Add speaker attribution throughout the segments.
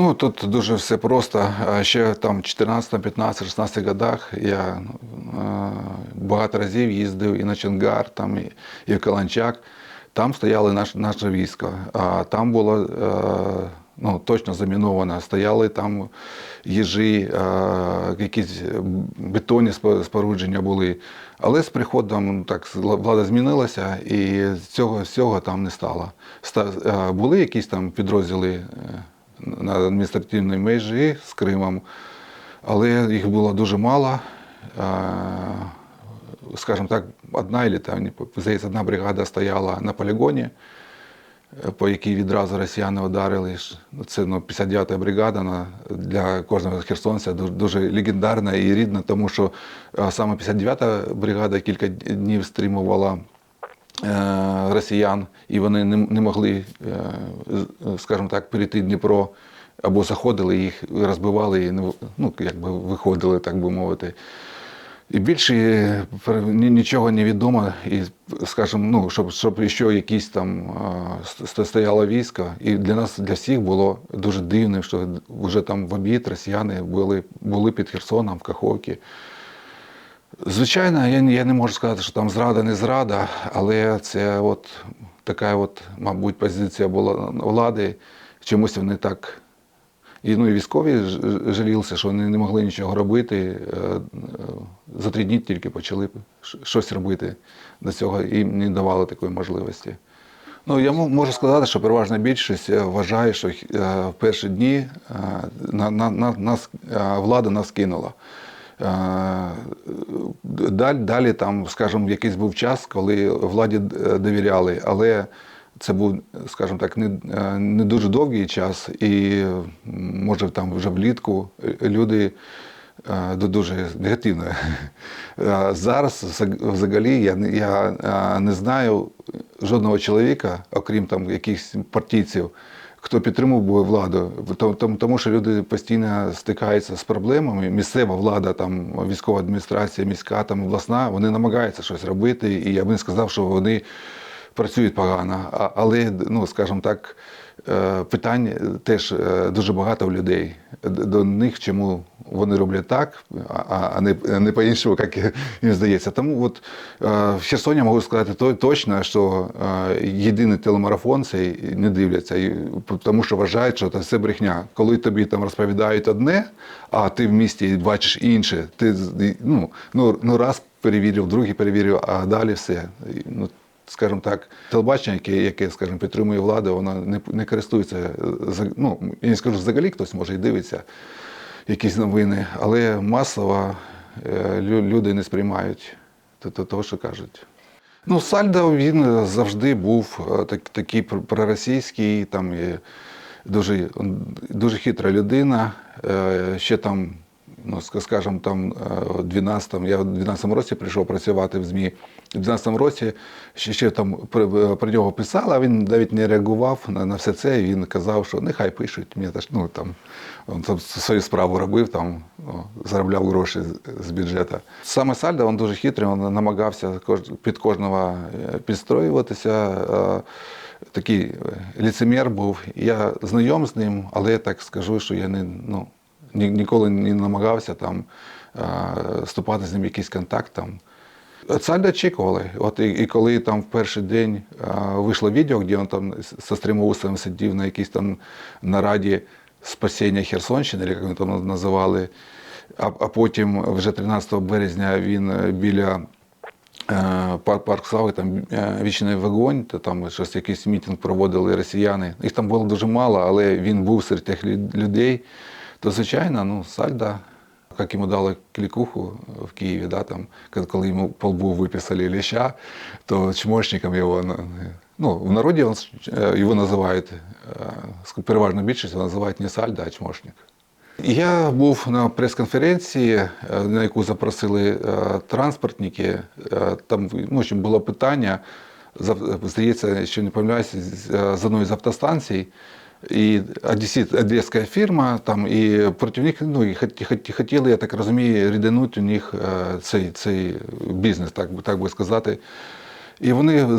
Speaker 1: Ну, тут дуже все просто. Ще там 14, 15, 16 годах я е, багато разів їздив і на Чонгар, там, і, в Каланчак. Там стояли наш, наше військо. А там було е, ну, точно заміновано. Стояли там їжі, е, якісь бетонні спорудження були. Але з приходом ну, так влада змінилася, і цього всього там не стало. Ста- Були якісь там підрозділи. На адміністративній межі з Кримом, але їх було дуже мало. Скажімо так, одна і там, здається, одна бригада стояла на полігоні, по якій відразу росіяни ударили. Це ну, 59-та бригада для кожного херсонця дуже, легендарна і рідна, тому що саме 59-та бригада кілька днів стримувала росіян, і вони не, могли, е, скажімо так, перейти Дніпро або заходили їх, розбивали і ну, якби виходили, так би мовити. І більше е, нічого не відомо, і, скажімо, ну, щоб, щоб ще якісь там е, стояло військо. І для нас, для всіх було дуже дивним, що вже там в обід росіяни були, були під Херсоном, в Каховці. Звичайно, я, я не можу сказати, що там зрада, не зрада, але це от така, от, мабуть, позиція була влади. Чомусь вони так. І, ну, і військові жалілися, що вони не могли нічого робити. Е, е, За три дні тільки почали щось робити. До цього їм не давали такої можливості. Ну, я можу сказати, що переважна більшість е, вважає, що в перші дні на, на, на, нас, влада нас кинула. Далі, далі там, скажімо, якийсь був час, коли владі е, довіряли, але це був, скажімо так, не, е, не дуже довгий час, і може там вже влітку люди е, дуже негативно. Зараз взагалі я, я не знаю жодного чоловіка, окрім там якихось партійців, хто підтримував би владу, Тому- що люди постійно стикаються з проблемами. Місцева влада, там військова адміністрація, міська, там обласна, вони намагаються щось робити, і я би не сказав, що вони працюють погано. Але, ну скажімо так, е, питань теж е, дуже багато в людей. До них чому вони роблять так, а- не, не по-іншому, як їм здається. Тому от е, в Херсоні можу сказати то- точно, що єдиний телемарафон цей не дивляться, тому що вважають, що це все брехня. Коли тобі там розповідають одне, а ти в місті бачиш інше, ти ну, ну, ну раз перевірив, другий перевірив, а далі все. Ну, скажімо так, телебачення, яке, яке скажімо, підтримує владу, воно не, не користується. е, Ну, я не скажу, взагалі хтось може і дивиться якісь новини, але масово е, люди не сприймають то- то- того, що кажуть. Ну, Сальдо він завжди був е, так, такий пр- проросійський, там дуже, дуже хитра людина. Ще там, ну, ска- скажімо, там е, в 12-му, я в 12-му році прийшов працювати в ЗМІ. В 12-му році ще, ще там про, про нього писали, а він навіть не реагував на, на все це. Він казав, що нехай пишуть. Мені теж, ну, там, він там свою справу робив, там, ну, заробляв гроші з, з бюджету. Саме Сальдо, він дуже хитрий, він намагався під кожного е, підстроюватися. е, Такий е, ліцемір був. Я знайом з ним, але я так скажу, що я не, ну, ніколи не намагався там е, вступати з ним в якийсь контакт. Там. Сальдо очікували. От і, і коли там в перший день а, вийшло відео, де він там з Стримоусом сидів на якійсь там нараді спасіння Херсонщини, як вони там називали. А, а потім вже 13 березня він е, біля е, парк, Слави, там е, вічний вогонь, то там щось якийсь мітинг проводили росіяни. Їх там було дуже мало, але він був серед тих людей. То, звичайно, ну, Сальда, як йому дали клікуху в Києві, да, там, коли йому по лбу виписали леща, то чмошником його, ну, в народі він, е, його називають, е, переважно більшість називають не Сальда, а чмошник. Я був на прес-конференції, е, на яку запросили транспортники. Там ну, було питання, здається, що не помиляюся, з одної з автостанцій. І одеська фірма, там, і проти них ну, і хот- хот- хотіли, я так розумію, рідинути у них е, цей, цей бізнес, так, так би сказати. І вони е,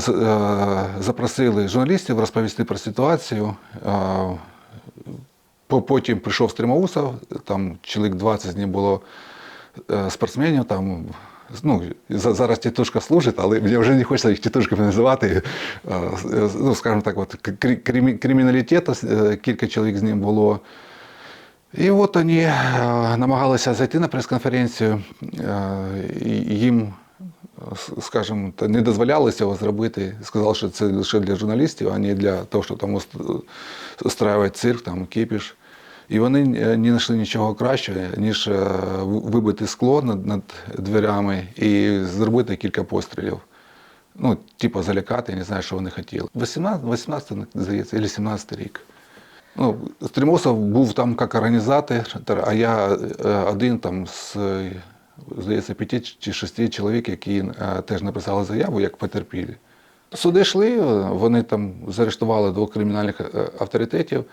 Speaker 1: запросили журналістів розповісти про ситуацію. Е, потім прийшов Стримоусов, там чоловік 20 з ним було спортсменів. Там, ну, зараз тітушка служить, але мені вже не хочеться їх тітушками називати. Е, Ну, скажімо так, от, крі- кримі- криміналітету, е, кілька чоловік з ним було. І от вони е, намагалися зайти на прес-конференцію, їм, скажімо, не дозволяли цього зробити. Сказали, що це лише для журналістів, а не для того, щоб там уст- устраювати цирк, там, кіпіш. І вони не знайшли нічого кращого, ніж е, вибити скло над, над дверями і зробити кілька пострілів. Ну, типу, залякати, я не знаю, що вони хотіли. 18, 18 здається, або 17 рік. Ну, Стримосов був там як організатор, а я е, один там з, здається, п'яти чи шести чоловік, які е, теж написали заяву як потерпілі. Суди йшли, вони там заарештували двох кримінальних авторитетів,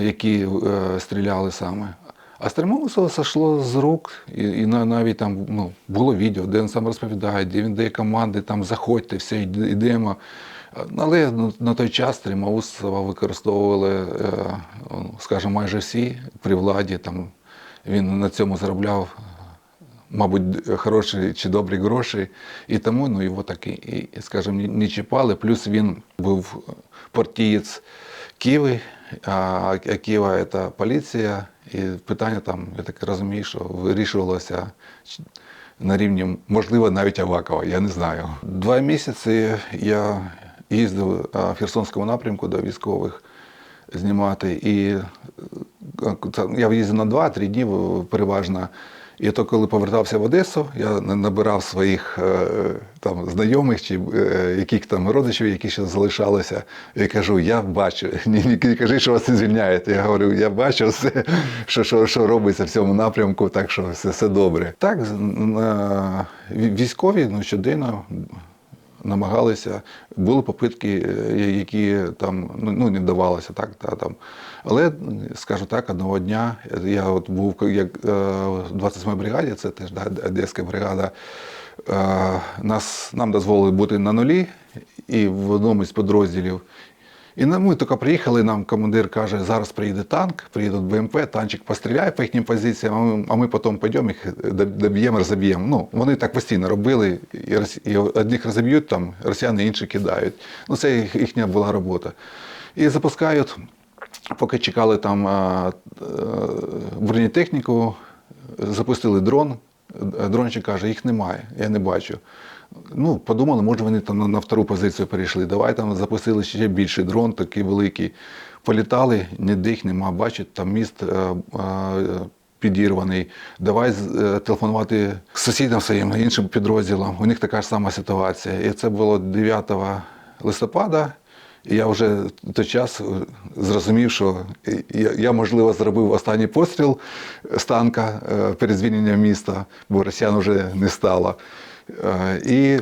Speaker 1: які е, стріляли саме. А Стримосова сошло з рук, і, і навіть там ну, було відео, де він сам розповідає, де він дає команди, там заходьте, все, йдемо. Але на той час Стримаусова використовували, е, ну, скажімо, майже всі при владі. Там, він на цьому заробляв, мабуть, хороші чи добрі гроші. І тому ну, його так і, скажімо, не- чіпали. Плюс він був партієць Києви, а Києва це поліція. І питання там, я так розумію, що вирішувалося на рівні, можливо, навіть Авакова, я не знаю. Два місяці я їздив в Херсонському напрямку до військових знімати. І я їздив на два-три дні переважно. І то, коли повертався в Одесу, я на- набирав своїх е, там знайомих чи е, яких там родичів, які ще залишалися. І кажу, я бачу. Ні, ні, кажи, що вас не звільняєте. Я говорю, я бачу все, що, що, що робиться в цьому напрямку, так що все, все добре. Так, на ві- військові ну, щоденно намагалися. Були попитки, е, які там ну, ну, не вдавалося, так, та, там. Але, скажу так, одного дня я от був як е, в 27-й бригаді, це теж да, Одеська бригада. Е, Нас, нам дозволили бути на нулі і в одному із підрозділів. І ми тільки приїхали, нам командир каже, зараз приїде танк, приїдуть БМП, танчик постріляє по їхнім позиціям, а ми, потім підемо їх доб'ємо, розоб'ємо. Ну, вони так постійно робили, і одних розоб'ють, там, росіяни інші кидають. Ну, це їхня була робота. І запускають, поки чекали там е, бронетехніку, запустили дрон. Дрончик каже, їх немає, я не бачу. Ну, подумали, може вони там на, втору позицію перейшли. Давай там запустили ще більший дрон, такий великий. Політали, ніде їх нема, бачать, там міст е, е, підірваний. Давай е, телефонувати сусідам своїм, іншим підрозділам. У них така ж сама ситуація. І це було 9 листопада. І я вже той час е, зрозумів, що я, можливо, зробив останній постріл з танка е, перед звільненням міста, бо росіян вже не стало. Е, І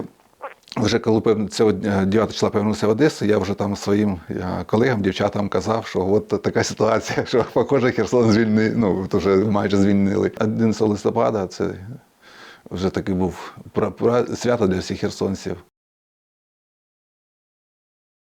Speaker 1: вже коли цього 9 числа повернувся в Одесу, я вже там своїм колегам, дівчатам казав, що от така ситуація, що похоже, Херсон звільнили, ну, вже майже звільнили. 11 листопада це вже такий був свято для всіх херсонців.